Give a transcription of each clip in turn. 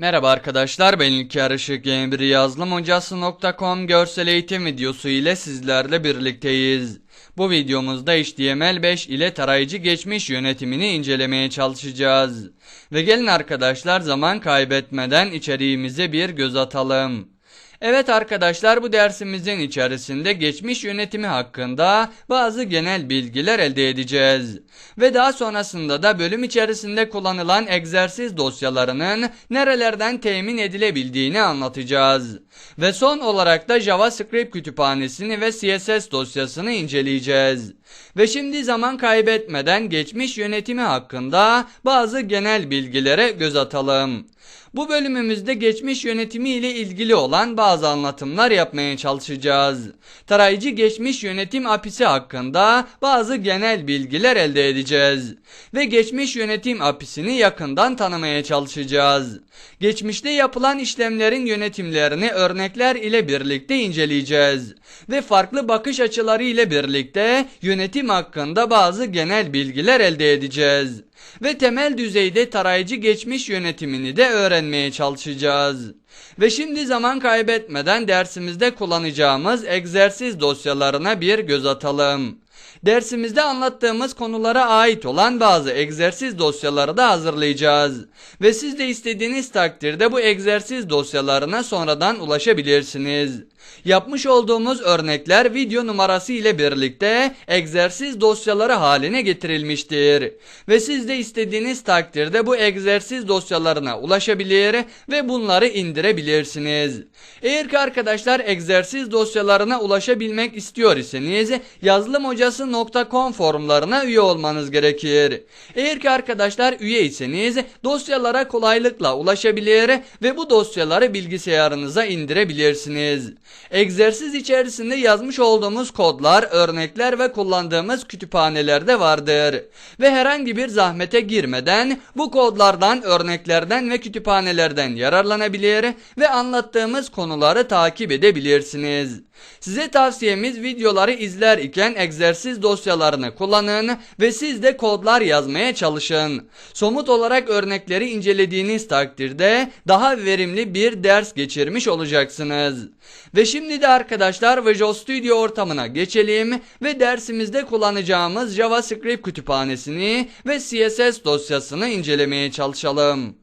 Merhaba arkadaşlar ben İlker Işık yeni bir görsel eğitim videosu ile sizlerle birlikteyiz. Bu videomuzda HTML5 ile tarayıcı geçmiş yönetimini incelemeye çalışacağız. Ve gelin arkadaşlar zaman kaybetmeden içeriğimize bir göz atalım. Evet arkadaşlar bu dersimizin içerisinde geçmiş yönetimi hakkında bazı genel bilgiler elde edeceğiz. Ve daha sonrasında da bölüm içerisinde kullanılan egzersiz dosyalarının nerelerden temin edilebildiğini anlatacağız. Ve son olarak da JavaScript kütüphanesini ve CSS dosyasını inceleyeceğiz. Ve şimdi zaman kaybetmeden geçmiş yönetimi hakkında bazı genel bilgilere göz atalım. Bu bölümümüzde geçmiş yönetimi ile ilgili olan bazı anlatımlar yapmaya çalışacağız. Tarayıcı geçmiş yönetim apisi hakkında bazı genel bilgiler elde edeceğiz. Ve geçmiş yönetim apisini yakından tanımaya çalışacağız. Geçmişte yapılan işlemlerin yönetimlerini örnekler ile birlikte inceleyeceğiz. Ve farklı bakış açıları ile birlikte yönetim hakkında bazı genel bilgiler elde edeceğiz ve temel düzeyde tarayıcı geçmiş yönetimini de öğrenmeye çalışacağız. Ve şimdi zaman kaybetmeden dersimizde kullanacağımız egzersiz dosyalarına bir göz atalım. Dersimizde anlattığımız konulara ait olan bazı egzersiz dosyaları da hazırlayacağız. Ve siz de istediğiniz takdirde bu egzersiz dosyalarına sonradan ulaşabilirsiniz. Yapmış olduğumuz örnekler video numarası ile birlikte egzersiz dosyaları haline getirilmiştir. Ve siz de istediğiniz takdirde bu egzersiz dosyalarına ulaşabilir ve bunları indirebilirsiniz. Eğer ki arkadaşlar egzersiz dosyalarına ulaşabilmek istiyor iseniz yazılımhocası.com forumlarına üye olmanız gerekir. Eğer ki arkadaşlar üyeyseniz dosyalara kolaylıkla ulaşabilir ve bu dosyaları bilgisayarınıza indirebilirsiniz. Egzersiz içerisinde yazmış olduğumuz kodlar, örnekler ve kullandığımız kütüphanelerde vardır. Ve herhangi bir zahmete girmeden bu kodlardan, örneklerden ve kütüphanelerden yararlanabilir ve anlattığımız konuları takip edebilirsiniz. Size tavsiyemiz videoları izler iken egzersiz dosyalarını kullanın ve siz de kodlar yazmaya çalışın. Somut olarak örnekleri incelediğiniz takdirde daha verimli bir ders geçirmiş olacaksınız. Ve şimdi de arkadaşlar Visual Studio ortamına geçelim ve dersimizde kullanacağımız JavaScript kütüphanesini ve CSS dosyasını incelemeye çalışalım.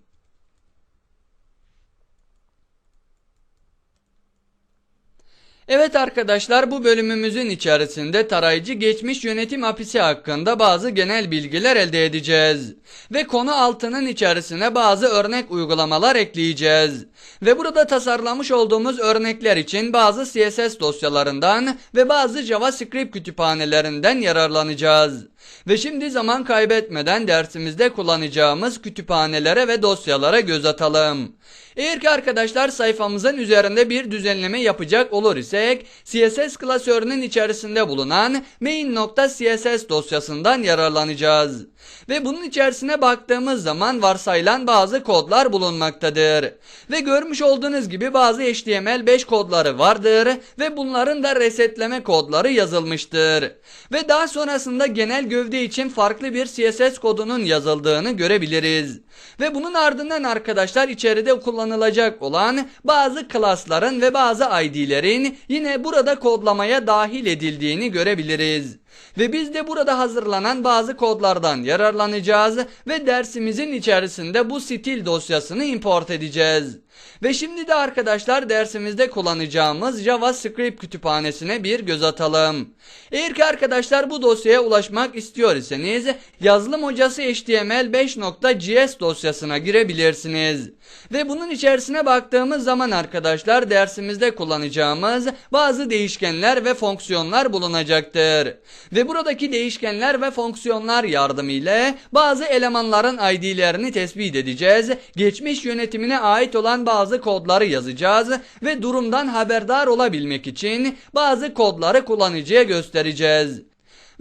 Evet arkadaşlar bu bölümümüzün içerisinde tarayıcı geçmiş yönetim apisi hakkında bazı genel bilgiler elde edeceğiz. Ve konu altının içerisine bazı örnek uygulamalar ekleyeceğiz. Ve burada tasarlamış olduğumuz örnekler için bazı CSS dosyalarından ve bazı JavaScript kütüphanelerinden yararlanacağız. Ve şimdi zaman kaybetmeden dersimizde kullanacağımız kütüphanelere ve dosyalara göz atalım. Eğer ki arkadaşlar sayfamızın üzerinde bir düzenleme yapacak olur isek CSS klasörünün içerisinde bulunan main.css dosyasından yararlanacağız. Ve bunun içerisine baktığımız zaman varsayılan bazı kodlar bulunmaktadır. Ve görmüş olduğunuz gibi bazı HTML5 kodları vardır ve bunların da resetleme kodları yazılmıştır. Ve daha sonrasında genel gövde için farklı bir CSS kodunun yazıldığını görebiliriz. Ve bunun ardından arkadaşlar içeride kullanılacak olan bazı klasların ve bazı ID'lerin yine burada kodlamaya dahil edildiğini görebiliriz. Ve biz de burada hazırlanan bazı kodlardan yararlanacağız ve dersimizin içerisinde bu stil dosyasını import edeceğiz. Ve şimdi de arkadaşlar dersimizde kullanacağımız JavaScript kütüphanesine bir göz atalım. Eğer ki arkadaşlar bu dosyaya ulaşmak istiyor iseniz yazılım hocası html5.js dosyasına girebilirsiniz. Ve bunun içerisine baktığımız zaman arkadaşlar dersimizde kullanacağımız bazı değişkenler ve fonksiyonlar bulunacaktır. Ve buradaki değişkenler ve fonksiyonlar yardımıyla bazı elemanların ID'lerini tespit edeceğiz. Geçmiş yönetimine ait olan bazı kodları yazacağız ve durumdan haberdar olabilmek için bazı kodları kullanıcıya göstereceğiz.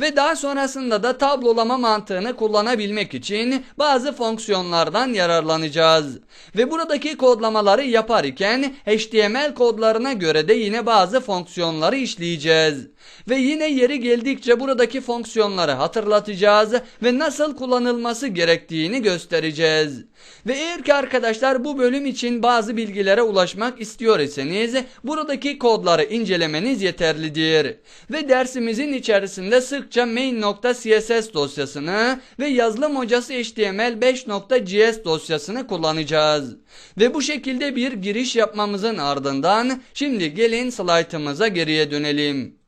Ve daha sonrasında da tablolama mantığını kullanabilmek için bazı fonksiyonlardan yararlanacağız. Ve buradaki kodlamaları yaparken HTML kodlarına göre de yine bazı fonksiyonları işleyeceğiz. Ve yine yeri geldikçe buradaki fonksiyonları hatırlatacağız ve nasıl kullanılması gerektiğini göstereceğiz. Ve eğer ki arkadaşlar bu bölüm için bazı bilgilere ulaşmak istiyor iseniz buradaki kodları incelemeniz yeterlidir. Ve dersimizin içerisinde sıkça main.css dosyasını ve yazılım hocası html5.js dosyasını kullanacağız. Ve bu şekilde bir giriş yapmamızın ardından şimdi gelin slaytımıza geriye dönelim.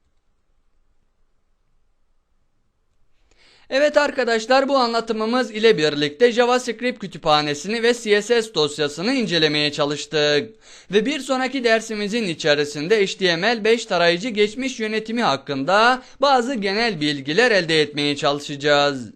Evet arkadaşlar bu anlatımımız ile birlikte JavaScript kütüphanesini ve CSS dosyasını incelemeye çalıştık. Ve bir sonraki dersimizin içerisinde HTML5 tarayıcı geçmiş yönetimi hakkında bazı genel bilgiler elde etmeye çalışacağız.